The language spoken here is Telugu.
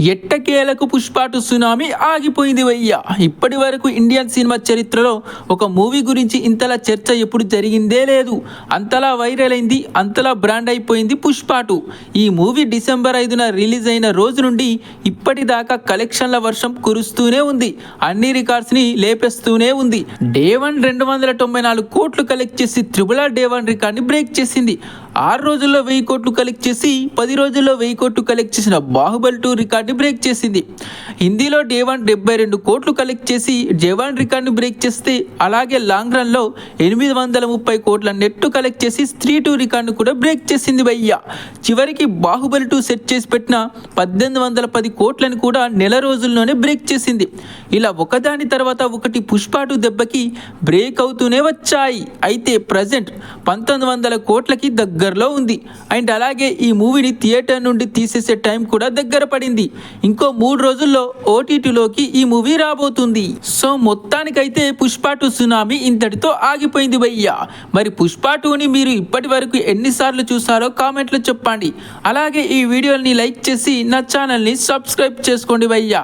ఎట్టకేలకు పుష్పాటు సునామీ ఆగిపోయింది వయ్యా. ఇప్పటి వరకు ఇండియన్ సినిమా చరిత్రలో ఒక మూవీ గురించి ఇంతలా చర్చ ఎప్పుడు జరిగిందే లేదు. అంతలా వైరల్ అయింది అంతలా బ్రాండ్ అయిపోయింది పుష్పాటు. ఈ మూవీ డిసెంబర్ ఐదున రిలీజ్ అయిన రోజు నుండి ఇప్పటిదాకా కలెక్షన్ల వర్షం కురుస్తూనే ఉంది. అన్ని రికార్డ్స్ని లేపేస్తూనే ఉంది. డే వన్ రెండు వందల తొంభై నాలుగు కోట్లు కలెక్ట్ చేసి త్రిబుల్ ఆర్ డే వన్ రికార్డ్ని బ్రేక్ చేసింది. ఆరు రోజుల్లో వెయ్యి కోట్లు కలెక్ట్ చేసి పది రోజుల్లో వెయ్యి కోట్లు కలెక్ట్ చేసిన బాహుబలి టూ రికార్డ్ని బ్రేక్ చేసింది. హిందీలో డే వన్ డెబ్బై రెండు కోట్లు కలెక్ట్ చేసి జవాన్ రికార్డ్ని బ్రేక్ చేస్తే అలాగే లాంగ్ రన్లో ఎనిమిది వందల ముప్పై కోట్ల నెట్ కలెక్ట్ చేసి స్త్రీ టూ రికార్డును కూడా బ్రేక్ చేసింది భయ్య. చివరికి బాహుబలి టూ సెట్ చేసి పెట్టిన పద్దెనిమిది వందల పది కోట్లను కూడా నెల రోజుల్లోనే బ్రేక్ చేసింది. ఇలా ఒకదాని తర్వాత ఒకటి పుష్పాటు దెబ్బకి బ్రేక్ అవుతూనే వచ్చాయి. అయితే ప్రజెంట్ పంతొమ్మిది వందల కోట్లకి దగ్గర దగ్గరలో ఉంది. అండ్ అలాగే ఈ మూవీని థియేటర్ నుండి తీసేసే టైం కూడా దగ్గర పడింది. ఇంకో మూడు రోజుల్లో ఓటీటీలోకి ఈ మూవీ రాబోతుంది. సో మొత్తానికైతే పుష్ప టూ సునామీ ఇంతటితో ఆగిపోయింది భయ్యా. మరి పుష్ప టూని మీరు ఇప్పటి వరకు ఎన్నిసార్లు చూసారో కామెంట్లో చెప్పండి. అలాగే ఈ వీడియోని లైక్ చేసి నా ఛానల్ని సబ్స్క్రైబ్ చేసుకోండి భయ్యా.